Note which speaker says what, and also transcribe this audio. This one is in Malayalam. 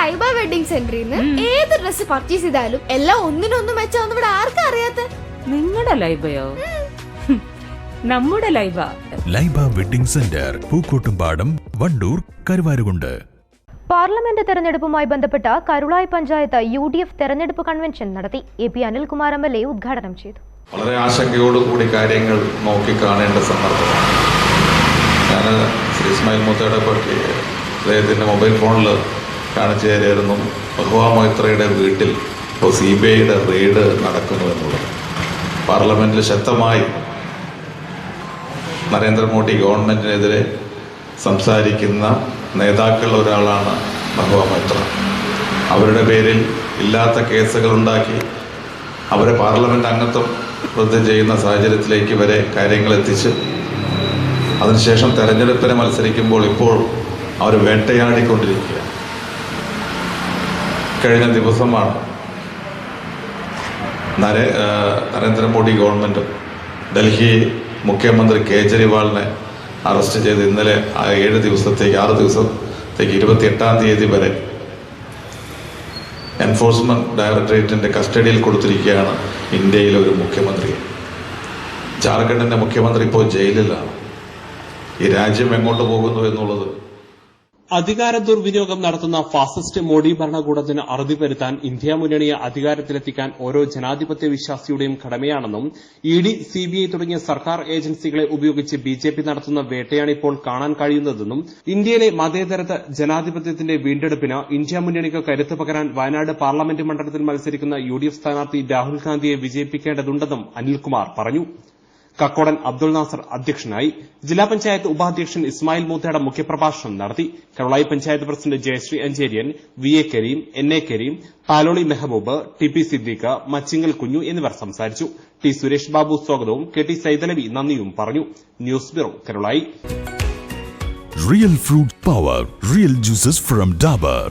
Speaker 1: ലൈബ വെഡിങ് സെന്ററിൽ നിന്ന് ഏത് ഡ്രസ് പർച്ചേസ് ചെയ്താലും എല്ലാം ഒന്നിനൊന്നും മെച്ചാന്ന് ഇവിടെ ആർക്കും അറിയാത്ത?
Speaker 2: നിങ്ങളുടെ ലൈബയോ? നമ്മുടെ Laiba.
Speaker 3: Laiba wedding centre Pookkottumpadam Wandoor Karuvarakundu.
Speaker 4: Parliament തെരഞ്ഞെടുപ്പുമായി ബന്ധപ്പെട്ട Karulai panchayat U D F തെരഞ്ഞെടുപ്പ് കൺവെൻഷൻ നടത്തി. A P Anilkumar M L A ഉദ്ഘാടനം ചെയ്തു.
Speaker 5: വളരെ ആശങ്കയോടുകൂടി കാര്യങ്ങൾ നോക്കിക്കാണേണ്ട സന്ദർഭമാണ്. ഞാൻ ശ്രീ ഇസ്മായിൽ മുത്തയുടെ പറ്റി അദ്ദേഹത്തിന്റെ മൊബൈൽ ഫോണിൽ കാണിച്ചു തരായിരുന്നു മൊയ്ത്രയുടെ വീട്ടിൽ ഇപ്പോൾ സി ബി ഐയുടെ റെയ്ഡ് നടക്കുന്നു എന്നുള്ളത്. പാർലമെന്റിൽ ശക്തമായി നരേന്ദ്രമോദി ഗവൺമെന്റിനെതിരെ സംസാരിക്കുന്ന നേതാക്കളിൽ ഒരാളാണ് ബഹുവ മൈത്ര. അവരുടെ പേരിൽ ഇല്ലാത്ത കേസുകൾ ഉണ്ടാക്കി അവരെ പാർലമെന്റ് അംഗത്വം റദ്ദ് ചെയ്യുന്ന സാഹചര്യത്തിലേക്ക് വരെ കാര്യങ്ങൾ എത്തിച്ച് അതിനുശേഷം തെരഞ്ഞെടുപ്പിനെ മത്സരിക്കുമ്പോൾ ഇപ്പോൾ അവർ വേട്ടയാടിക്കൊണ്ടിരിക്കുക കഴിഞ്ഞ ദിവസമാണ്. നരേ നരേന്ദ്രമോദി ഗവൺമെന്റ് ഡൽഹി മുഖ്യമന്ത്രി കേജ്രിവാളിനെ അറസ്റ്റ് ചെയ്ത് ഇന്നലെ ഏഴ് ദിവസത്തേക്ക് ആറ് ദിവസത്തേക്ക് ഇരുപത്തി എട്ടാം തീയതി വരെ എൻഫോഴ്സ്മെന്റ് ഡയറക്ടറേറ്റിന്റെ കസ്റ്റഡിയിൽ കൊടുത്തിരിക്കുകയാണ് ഇന്ത്യയിലെ ഒരു മുഖ്യമന്ത്രി. ജാർഖണ്ഡിന്റെ മുഖ്യമന്ത്രി ഇപ്പോൾ ജയിലിലാണ്. ഈ രാജ്യം എങ്ങോട്ട് പോകുന്നു എന്നുള്ളത്
Speaker 6: അധികാര ദുർവിനിയോഗം നടത്തുന്ന ഫാസിസ്റ്റ് മോഡി ഭരണകൂടത്തിന് അറുതി വരുത്താൻ ഇന്ത്യ മുന്നണിയെ അധികാരത്തിലെത്തിക്കാൻ ഓരോ ജനാധിപത്യ വിശ്വാസിയുടെയും കടമയാണെന്നും ഇ ഡി സിബിഐ തുടങ്ങിയ സർക്കാർ ഏജൻസികളെ ഉപയോഗിച്ച് ബിജെപി നടത്തുന്ന വേട്ടയാണ് ഇപ്പോൾ കാണാൻ കഴിയുന്നതെന്നും ഇന്ത്യയിലെ മതേതരത്വ ജനാധിപത്യത്തിന്റെ വീണ്ടെടുപ്പിന് ഇന്ത്യ മുന്നണിക്ക് കരുത്ത് പകരാൻ വയനാട് പാർലമെന്റ് മണ്ഡലത്തിൽ മത്സരിക്കുന്ന യുഡിഎഫ് സ്ഥാനാർത്ഥി രാഹുൽ ഗാന്ധിയെ വിജയിപ്പിക്കേണ്ടതുണ്ടെന്നും അനിൽകുമാർ പറഞ്ഞു. കക്കോടൻ അബ്ദുൾ നാസർ അധ്യക്ഷനായി ജില്ലാ പഞ്ചായത്ത് ഉപാധ്യക്ഷൻ ഇസ്മായിൽ മൂത്തയുടെ മുഖ്യപ്രഭാഷണം നടത്തി. Karulai panchayat president Jayashree Ancheriyan V A Kareem N A Kareem Paloli Mehboob T P Siddique Machingal Kunju എന്നിവർ സംസാരിച്ചു. ടി സുരേഷ് ബാബു സ്വാഗതവും കെ ടി സൈതലവി നന്ദിയും പറഞ്ഞു. News bureau Karulai.
Speaker 3: Real fruit power real juices from Dabur